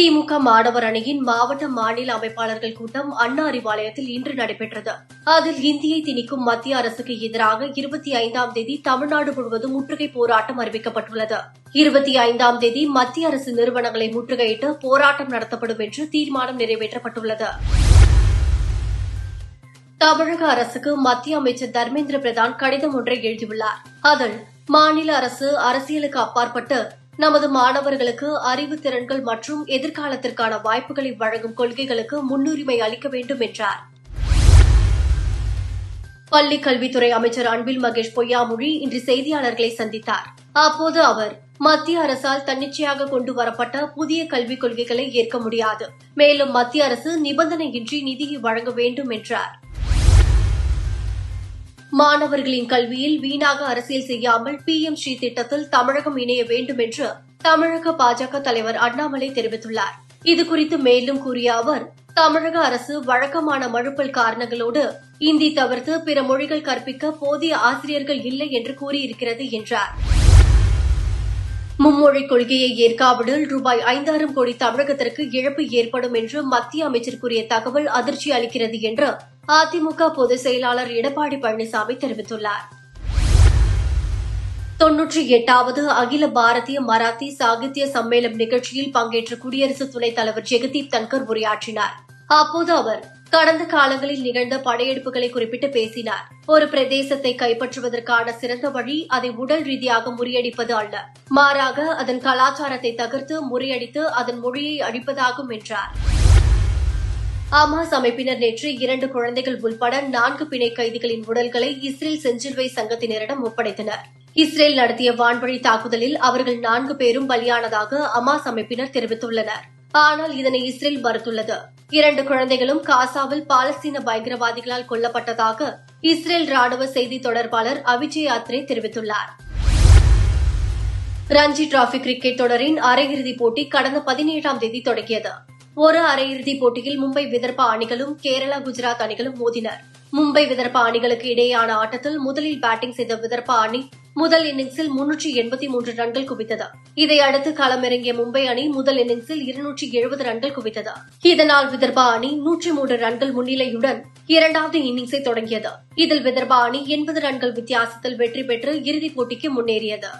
திமுக மாணவர் அணியின் மாவட்ட மாநில அமைப்பாளர்கள் கூட்டம் அண்ணா அறிவாலயத்தில் இன்று நடைபெற்றது. அதில் இந்தியை திணிக்கும் மத்திய அரசுக்கு எதிராக இருபத்தி ஐந்தாம் தேதி தமிழ்நாடு முழுவதும் முற்றுகை போராட்டம் அறிவிக்கப்பட்டுள்ளது. இருபத்தி ஐந்தாம் தேதி மத்திய அரசு நிறுவனங்களை முற்றுகையிட்டு போராட்டம் நடத்தப்படும் என்று தீர்மானம் நிறைவேற்றப்பட்டுள்ளது. தமிழக அரசுக்கு மத்திய அமைச்சர் தர்மேந்திர பிரதான் கடிதம் ஒன்றை எழுதியுள்ளார். அதில் மாநில அரசு அரசியலுக்கு அப்பாற்பட்டு நமது மாணவர்களுக்கு அறிவு திறன்கள் மற்றும் எதிர்காலத்திற்கான வாய்ப்புகளை வழங்கும் கொள்கைகளுக்கு முன்னுரிமை அளிக்க வேண்டும் என்றார். பள்ளிக் கல்வித்துறை அமைச்சர் அன்பில் மகேஷ் பொய்யாமொழி இன்று செய்தியாளர்களை சந்தித்தார். அப்போது அவர் மத்திய அரசால் தன்னிச்சையாக கொண்டு வரப்பட்ட புதிய கல்விக் கொள்கைகளை ஏற்க முடியாது. மேலும் மத்திய அரசு நிபந்தனையின்றி நிதியை வழங்க வேண்டும் என்றார். மாணவர்களின் கல்வியில் வீணாக அரசியல் செய்யாமல் பி எம் ஸ்ரீ திட்டத்தில் தமிழகம் இணைய வேண்டும் என்று தமிழக பாஜக தலைவர் அண்ணாமலை தெரிவித்துள்ளார். இதுகுறித்து மேலும் கூறிய அவர் தமிழக அரசு வழக்கமான மழுப்பல் காரணங்களோடு இந்தி தவிர்த்து பிற மொழிகள் கற்பிக்க போதிய ஆசிரியர்கள் இல்லை என்று கூறியிருக்கிறது என்றார். மும்மொழிக் கொள்கையை ஏற்காவிடில் ரூபாய் ஐந்தாயிரம் கோடி தமிழகத்திற்கு இழப்பு ஏற்படும் என்று மத்திய அமைச்சர் கூறிய தகவல் அதிர்ச்சி அளிக்கிறது என்று அதிமுக பொதுச் செயலாளர் எடப்பாடி பழனிசாமி தெரிவித்துள்ளார். தொன்னூற்றி எட்டாவது அகில பாரதிய மராத்தி சாகித்ய சம்மேளம் நிகழ்ச்சியில் பங்கேற்ற குடியரசு துணைத் தலைவர் ஜெகதீப் தன்கர் உரையாற்றினார். அப்போது அவர் கடந்த காலங்களில் நிகழ்ந்த படையெடுப்புகளை குறிப்பிட்டு பேசினார். ஒரு பிரதேசத்தை கைப்பற்றுவதற்கான சிறந்த வழி அதை உடல் ரீதியாக முறியடிப்பது அல்ல. மாறாக அதன் கலாச்சாரத்தை தகர்த்து முறியடித்து அதன் மொழியை அழிப்பதாகும் என்றார். அமாஸ் அமைப்பினர் நேற்று இரண்டு குழந்தைகள் உள்பட நான்கு பிணை கைதிகளின் உடல்களை இஸ்ரேல் செஞ்சிலுவை சங்கத்தினரிடம் ஒப்படைத்தனர். இஸ்ரேல் நடத்திய வான்வழி தாக்குதலில் அவர்கள் நான்கு பேரும் பலியானதாக அமாஸ் அமைப்பினர் தெரிவித்துள்ளனர். ஆனால் இதனை இஸ்ரேல் மறுத்துள்ளது. இரண்டு குழந்தைகளும் காசாவில் பாலஸ்தீன பயங்கரவாதிகளால் கொல்லப்பட்டதாக இஸ்ரேல் ராணுவ செய்தி தொடர்பாளர் அவிஜய் யாத்ரே தெரிவித்துள்ளார். ரஞ்சி டிராபி கிரிக்கெட் தொடரின் அரையிறுதிப் போட்டி கடந்த பதினேழாம் தேதி தொடங்கியது. ஒரு அரையிறுதிப் போட்டியில் மும்பை விதர்பா அணிகளும் கேரளா குஜராத் அணிகளும் மோதினர். மும்பை விதர்பா அணிகளுக்கு இடையேயான ஆட்டத்தில் முதலில் பேட்டிங் செய்த விதர்பா அணி முதல் இன்னிங்ஸில் முன்னூற்றி எண்பத்தி மூன்று ரன்கள் குவித்தது? இதையடுத்து களமிறங்கிய மும்பை அணி முதல் இன்னிங்ஸில் இருநூற்றி எழுபது ரன்கள் குவித்தது? இதனால் விதர்பா அணி நூற்றி மூன்று ரன்கள் முன்னிலையுடன் இரண்டாவது இன்னிங்ஸை தொடங்கியது? இதில் விதர்பா அணி எண்பது ரன்கள் வித்தியாசத்தில் வெற்றி பெற்று இறுதிப் போட்டிக்கு முன்னேறியது?